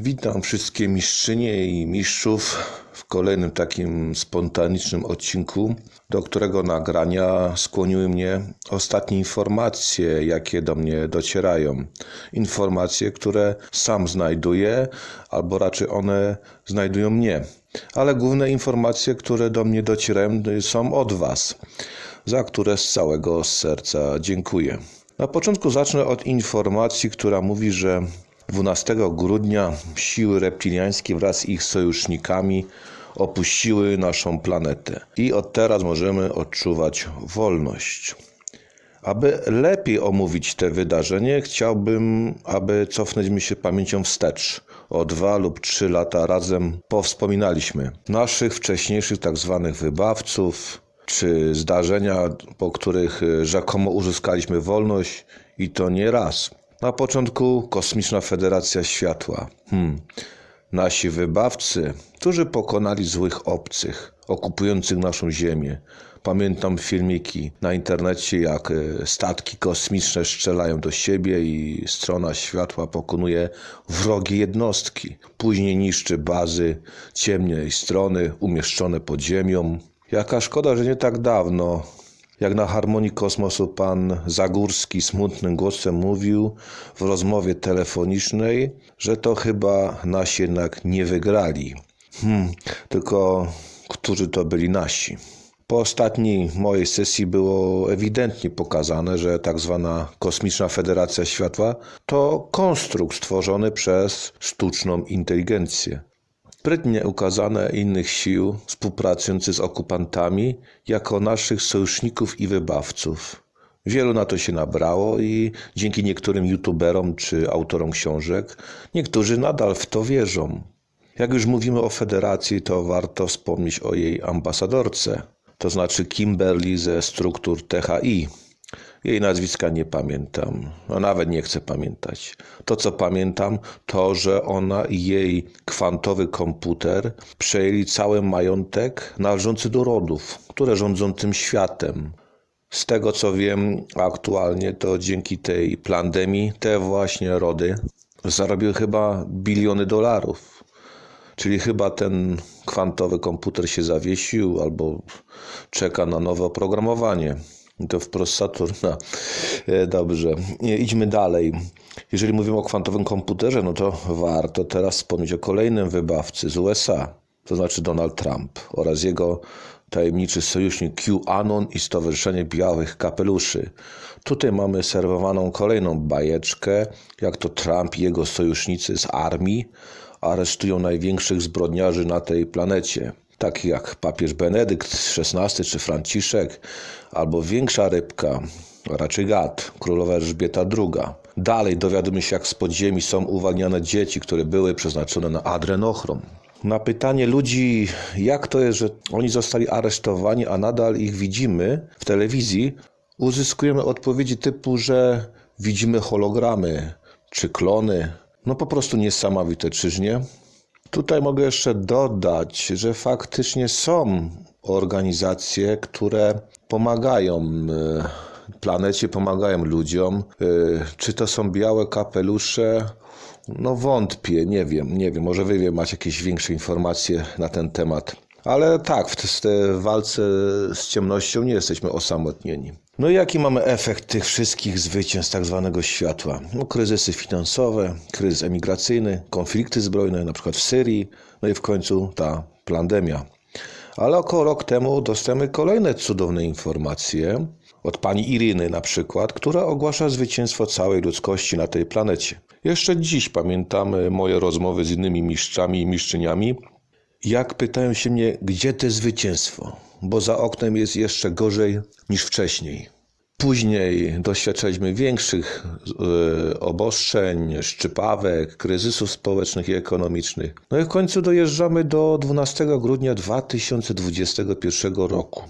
Witam wszystkie mistrzynie i mistrzów w kolejnym takim spontanicznym odcinku, do którego nagrania skłoniły mnie ostatnie informacje, jakie do mnie docierają. Informacje, które sam znajduję, albo raczej one znajdują mnie. Ale główne informacje, które do mnie docierają, są od Was, za które z całego serca dziękuję. Na początku zacznę od informacji, która mówi, że 12 grudnia siły reptiliańskie wraz z ich sojusznikami opuściły naszą planetę i od teraz możemy odczuwać wolność. Aby lepiej omówić te wydarzenie, chciałbym, aby cofnęliśmy się pamięcią wstecz. O dwa lub trzy lata razem powspominaliśmy naszych wcześniejszych tak zwanych wybawców, czy zdarzenia, po których rzekomo uzyskaliśmy wolność i to nie raz. Na początku Kosmiczna Federacja Światła. Hmm. Nasi wybawcy, którzy pokonali złych obcych, okupujących naszą Ziemię. Pamiętam filmiki na internecie, jak e, statki kosmiczne strzelają do siebie i strona światła pokonuje wrogie jednostki. Później niszczy bazy ciemnej strony umieszczone pod ziemią. Jaka szkoda, że nie tak dawno jak na harmonii kosmosu pan Zagórski smutnym głosem mówił w rozmowie telefonicznej, że to chyba nasi jednak nie wygrali. Hmm, tylko którzy to byli nasi? Po ostatniej mojej sesji było ewidentnie pokazane, że tak zwana Kosmiczna Federacja Światła to konstrukt stworzony przez sztuczną inteligencję sprytnie ukazane innych sił współpracujących z okupantami jako naszych sojuszników i wybawców. Wielu na to się nabrało i dzięki niektórym youtuberom czy autorom książek niektórzy nadal w to wierzą. Jak już mówimy o federacji, to warto wspomnieć o jej ambasadorce, to znaczy Kimberly ze struktur THI. Jej nazwiska nie pamiętam, no nawet nie chcę pamiętać. To, co pamiętam, to, że ona i jej kwantowy komputer przejęli cały majątek należący do rodów, które rządzą tym światem. Z tego co wiem aktualnie, to dzięki tej pandemii te właśnie rody zarobiły chyba biliony dolarów. Czyli chyba ten kwantowy komputer się zawiesił albo czeka na nowe oprogramowanie. To wprost Saturna. E, Dobrze, Nie, idźmy dalej. Jeżeli mówimy o kwantowym komputerze, no to warto teraz wspomnieć o kolejnym wybawcy z USA, to znaczy Donald Trump oraz jego tajemniczy sojusznik QAnon i Stowarzyszenie Białych Kapeluszy. Tutaj mamy serwowaną kolejną bajeczkę, jak to Trump i jego sojusznicy z armii aresztują największych zbrodniarzy na tej planecie takich jak papież Benedykt XVI czy Franciszek, albo większa rybka, a raczej gad, królowa Elżbieta II. Dalej dowiadujemy się, jak z podziemi są uwalniane dzieci, które były przeznaczone na adrenochrom. Na pytanie ludzi, jak to jest, że oni zostali aresztowani, a nadal ich widzimy w telewizji, uzyskujemy odpowiedzi typu, że widzimy hologramy czy klony. No po prostu niesamowite, czyż nie? Tutaj mogę jeszcze dodać, że faktycznie są organizacje, które pomagają e, planecie, pomagają ludziom. E, Czy to są białe kapelusze? No wątpię, nie wiem, nie wiem. Może wy macie jakieś większe informacje na ten temat. Ale tak, w t- w walce z ciemnością nie jesteśmy osamotnieni. No i jaki mamy efekt tych wszystkich zwycięstw tak zwanego światła? No, kryzysy finansowe, kryzys emigracyjny, konflikty zbrojne, na przykład w Syrii, no i w końcu ta pandemia. Ale około rok temu dostajemy kolejne cudowne informacje od pani Iryny na przykład, która ogłasza zwycięstwo całej ludzkości na tej planecie. Jeszcze dziś pamiętamy moje rozmowy z innymi mistrzami i mistrzyniami, jak pytają się mnie, gdzie te zwycięstwo, bo za oknem jest jeszcze gorzej niż wcześniej. Później doświadczaliśmy większych e, obostrzeń, szczypawek, kryzysów społecznych i ekonomicznych. No i w końcu dojeżdżamy do 12 grudnia 2021 roku.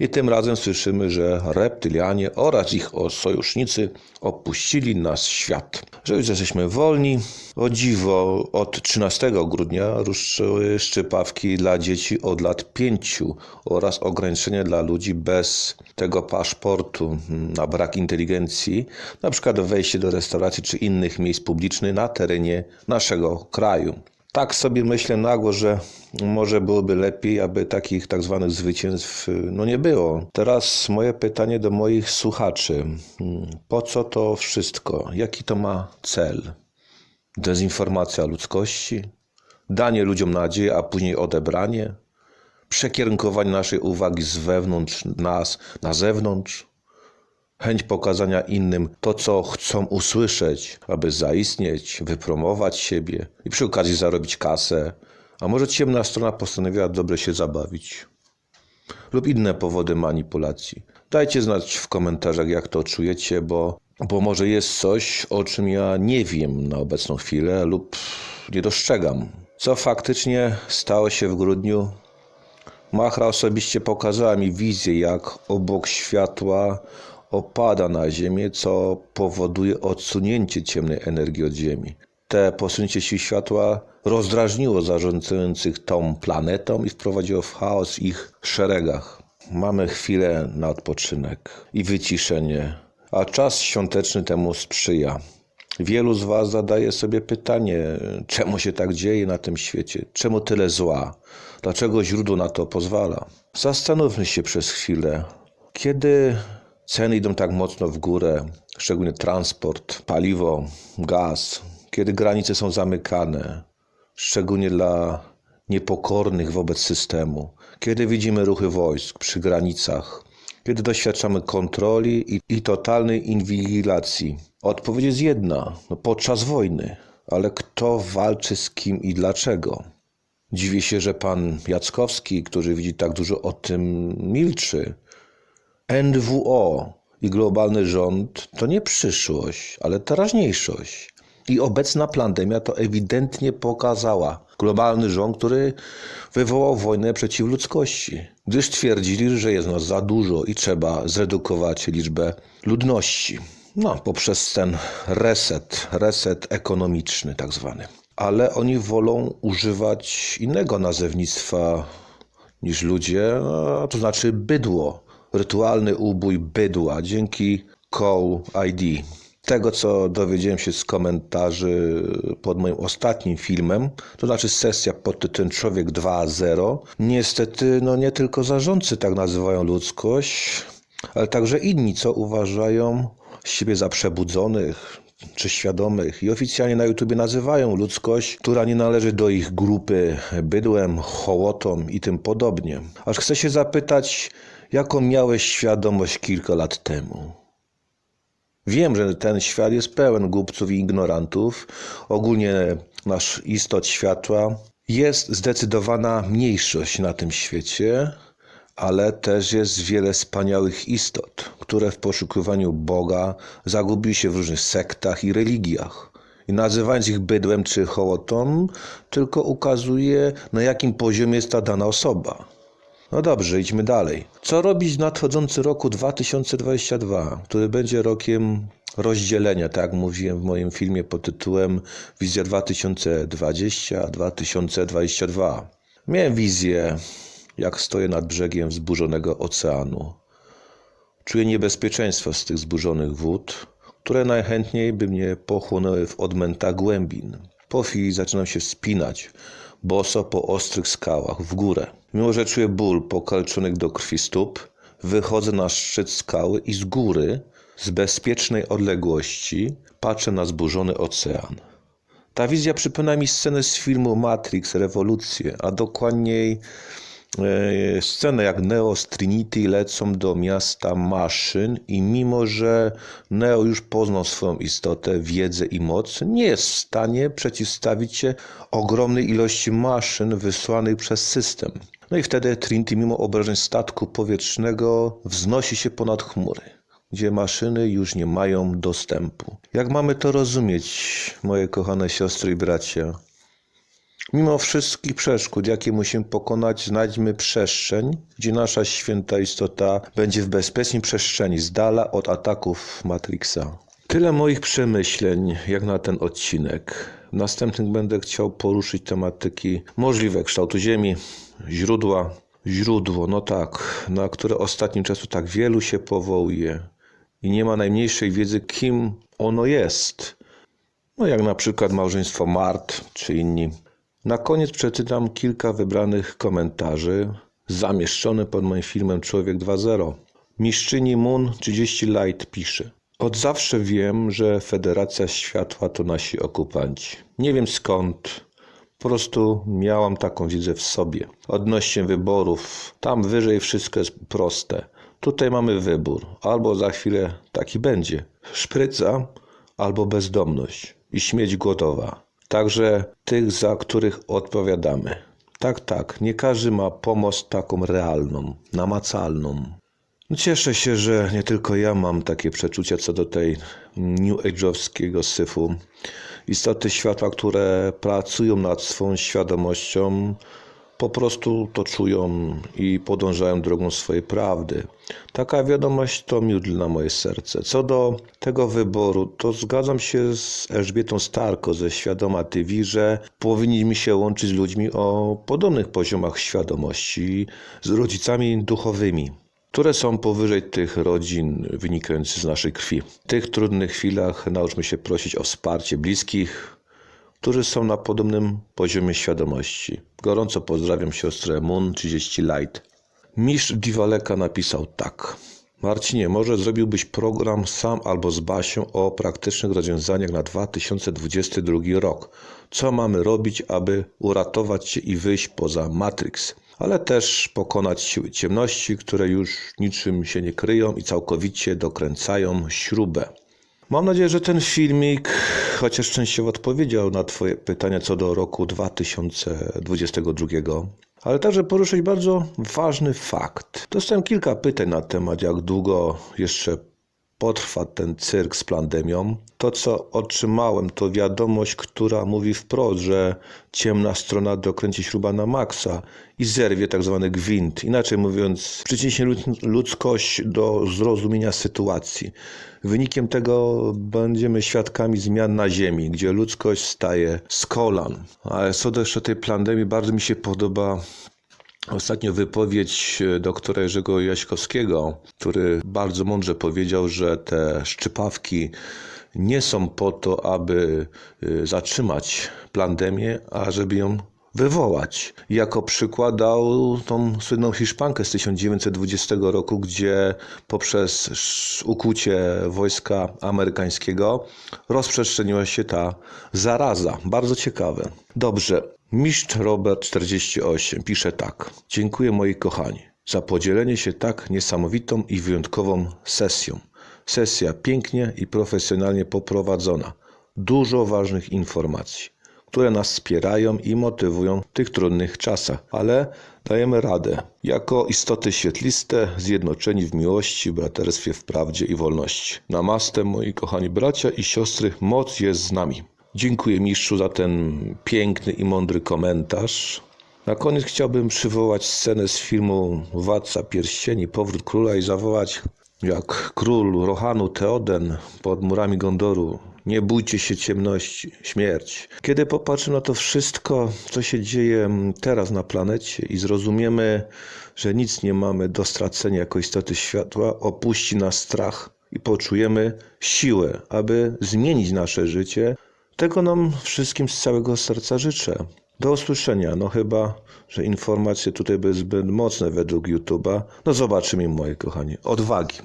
I tym razem słyszymy, że reptylianie oraz ich sojusznicy opuścili nasz świat. Że już jesteśmy wolni. O dziwo, od 13 grudnia ruszyły szczypawki dla dzieci od lat 5 oraz ograniczenia dla ludzi bez tego paszportu na brak inteligencji, na przykład wejście do restauracji czy innych miejsc publicznych na terenie naszego kraju. Tak sobie myślę nago, że może byłoby lepiej, aby takich tak zwanych zwycięstw no nie było. Teraz moje pytanie do moich słuchaczy. Po co to wszystko? Jaki to ma cel? Dezinformacja ludzkości? Danie ludziom nadziei, a później odebranie? Przekierunkowanie naszej uwagi z wewnątrz nas na zewnątrz? Chęć pokazania innym to, co chcą usłyszeć, aby zaistnieć, wypromować siebie i przy okazji zarobić kasę, a może ciemna strona postanowiła dobrze się zabawić. Lub inne powody manipulacji. Dajcie znać w komentarzach, jak to czujecie, bo, bo może jest coś, o czym ja nie wiem na obecną chwilę lub nie dostrzegam. Co faktycznie stało się w grudniu? Machra osobiście pokazała mi wizję, jak obok światła opada na Ziemię, co powoduje odsunięcie ciemnej energii od Ziemi. Te posunięcie sił światła rozdrażniło zarządzających tą planetą i wprowadziło w chaos ich szeregach. Mamy chwilę na odpoczynek i wyciszenie, a czas świąteczny temu sprzyja. Wielu z Was zadaje sobie pytanie, czemu się tak dzieje na tym świecie, czemu tyle zła, dlaczego źródło na to pozwala. Zastanówmy się przez chwilę, kiedy ceny idą tak mocno w górę, szczególnie transport, paliwo, gaz, kiedy granice są zamykane, szczególnie dla niepokornych wobec systemu, kiedy widzimy ruchy wojsk przy granicach, kiedy doświadczamy kontroli i, i totalnej inwigilacji. Odpowiedź jest jedna: no, podczas wojny, ale kto walczy z kim i dlaczego? Dziwię się, że pan Jackowski, który widzi tak dużo o tym, milczy. NWO i globalny rząd to nie przyszłość, ale teraźniejszość. I obecna pandemia to ewidentnie pokazała. Globalny rząd, który wywołał wojnę przeciw ludzkości, gdyż twierdzili, że jest nas za dużo i trzeba zredukować liczbę ludności. No, poprzez ten reset, reset ekonomiczny tak zwany. Ale oni wolą używać innego nazewnictwa niż ludzie, to znaczy bydło. Rytualny ubój bydła dzięki Call ID tego, co dowiedziałem się z komentarzy pod moim ostatnim filmem, to znaczy sesja pod tytułem Człowiek 2.0, niestety no nie tylko zarządcy tak nazywają ludzkość, ale także inni, co uważają siebie za przebudzonych czy świadomych i oficjalnie na YouTubie nazywają ludzkość, która nie należy do ich grupy bydłem, hołotą i tym podobnie. Aż chcę się zapytać, jaką miałeś świadomość kilka lat temu? Wiem, że ten świat jest pełen głupców i ignorantów. Ogólnie nasz istot światła jest zdecydowana mniejszość na tym świecie, ale też jest wiele wspaniałych istot, które w poszukiwaniu Boga zagubiły się w różnych sektach i religiach. I nazywając ich bydłem czy hołotą, tylko ukazuje, na jakim poziomie jest ta dana osoba. No dobrze, idźmy dalej. Co robić w nadchodzący roku 2022, który będzie rokiem rozdzielenia, tak jak mówiłem w moim filmie pod tytułem Wizja 2020-2022. Miałem wizję, jak stoję nad brzegiem wzburzonego oceanu. Czuję niebezpieczeństwo z tych zburzonych wód, które najchętniej by mnie pochłonęły w odmęta głębin. Po chwili zaczynam się wspinać, boso po ostrych skałach, w górę. Mimo, że czuję ból pokalczonych do krwi stóp, wychodzę na szczyt skały i z góry, z bezpiecznej odległości, patrzę na zburzony ocean. Ta wizja przypomina mi scenę z filmu Matrix, Rewolucję, a dokładniej scenę jak Neo z Trinity lecą do miasta maszyn i mimo, że Neo już poznał swoją istotę, wiedzę i moc, nie jest w stanie przeciwstawić się ogromnej ilości maszyn wysłanych przez system. No i wtedy Trinity mimo obrażeń statku powietrznego wznosi się ponad chmury, gdzie maszyny już nie mają dostępu. Jak mamy to rozumieć, moje kochane siostry i bracia? Mimo wszystkich przeszkód, jakie musimy pokonać, znajdźmy przestrzeń, gdzie nasza święta istota będzie w bezpiecznej przestrzeni, z dala od ataków Matrixa. Tyle moich przemyśleń jak na ten odcinek. W następnym będę chciał poruszyć tematyki możliwe kształtu Ziemi, źródła. Źródło, no tak, na które ostatnim czasu tak wielu się powołuje i nie ma najmniejszej wiedzy, kim ono jest. No jak na przykład małżeństwo Mart czy inni. Na koniec przeczytam kilka wybranych komentarzy zamieszczone pod moim filmem Człowiek 2.0. Mistrzyni Moon 30 Light pisze. Od zawsze wiem, że Federacja Światła to nasi okupanci. Nie wiem skąd, po prostu miałam taką wiedzę w sobie. Odnośnie wyborów, tam wyżej wszystko jest proste. Tutaj mamy wybór, albo za chwilę taki będzie. Szpryca albo bezdomność i śmieć głodowa. Także tych, za których odpowiadamy. Tak, tak, nie każdy ma pomoc taką realną, namacalną. No Cieszę się, że nie tylko ja mam takie przeczucia co do tej New Age'owskiego syfu. Istoty światła, które pracują nad swą świadomością, po prostu to czują i podążają drogą swojej prawdy. Taka wiadomość to miód na moje serce. Co do tego wyboru, to zgadzam się z Elżbietą Starko ze Świadoma TV, że powinniśmy się łączyć z ludźmi o podobnych poziomach świadomości, z rodzicami duchowymi które są powyżej tych rodzin wynikających z naszej krwi. W tych trudnych chwilach nauczmy się prosić o wsparcie bliskich, którzy są na podobnym poziomie świadomości. Gorąco pozdrawiam siostrę Moon 30 Light. Mistrz Diwaleka napisał tak. Marcinie, może zrobiłbyś program sam albo z Basią o praktycznych rozwiązaniach na 2022 rok. Co mamy robić, aby uratować się i wyjść poza Matrix? ale też pokonać siły ciemności, które już niczym się nie kryją i całkowicie dokręcają śrubę. Mam nadzieję, że ten filmik chociaż częściowo odpowiedział na Twoje pytania co do roku 2022, ale także poruszyć bardzo ważny fakt. Dostałem kilka pytań na temat, jak długo jeszcze potrwa ten cyrk z pandemią. To, co otrzymałem, to wiadomość, która mówi wprost, że ciemna strona dokręci śruba na maksa i zerwie tak zwany gwint. Inaczej mówiąc, przyciśnie ludzkość do zrozumienia sytuacji. Wynikiem tego będziemy świadkami zmian na Ziemi, gdzie ludzkość staje z kolan. Ale co do jeszcze tej pandemii, bardzo mi się podoba Ostatnio wypowiedź e, doktora Jerzego Jaśkowskiego, który bardzo mądrze powiedział, że te szczypawki nie są po to, aby e, zatrzymać pandemię, a żeby ją wywołać. Jako przykład dał tą słynną Hiszpankę z 1920 roku, gdzie poprzez ukłucie wojska amerykańskiego rozprzestrzeniła się ta zaraza. Bardzo ciekawe. Dobrze. Mistrz Robert 48 pisze tak. Dziękuję moi kochani za podzielenie się tak niesamowitą i wyjątkową sesją. Sesja pięknie i profesjonalnie poprowadzona. Dużo ważnych informacji które nas wspierają i motywują w tych trudnych czasach, ale dajemy radę. Jako istoty świetliste, zjednoczeni w miłości, braterstwie, w prawdzie i wolności. Namaste, moi kochani bracia i siostry, moc jest z nami. Dziękuję mistrzu za ten piękny i mądry komentarz. Na koniec chciałbym przywołać scenę z filmu Władca Pierścieni, Powrót Króla i zawołać jak król Rohanu Teoden pod murami Gondoru nie bójcie się ciemności, śmierć. Kiedy popatrzymy na to wszystko, co się dzieje teraz na planecie i zrozumiemy, że nic nie mamy do stracenia jako istoty światła, opuści nas strach i poczujemy siłę, aby zmienić nasze życie, tego nam wszystkim z całego serca życzę. Do usłyszenia, no chyba, że informacje tutaj były zbyt mocne według YouTube'a. No zobaczymy, moi kochani. Odwagi.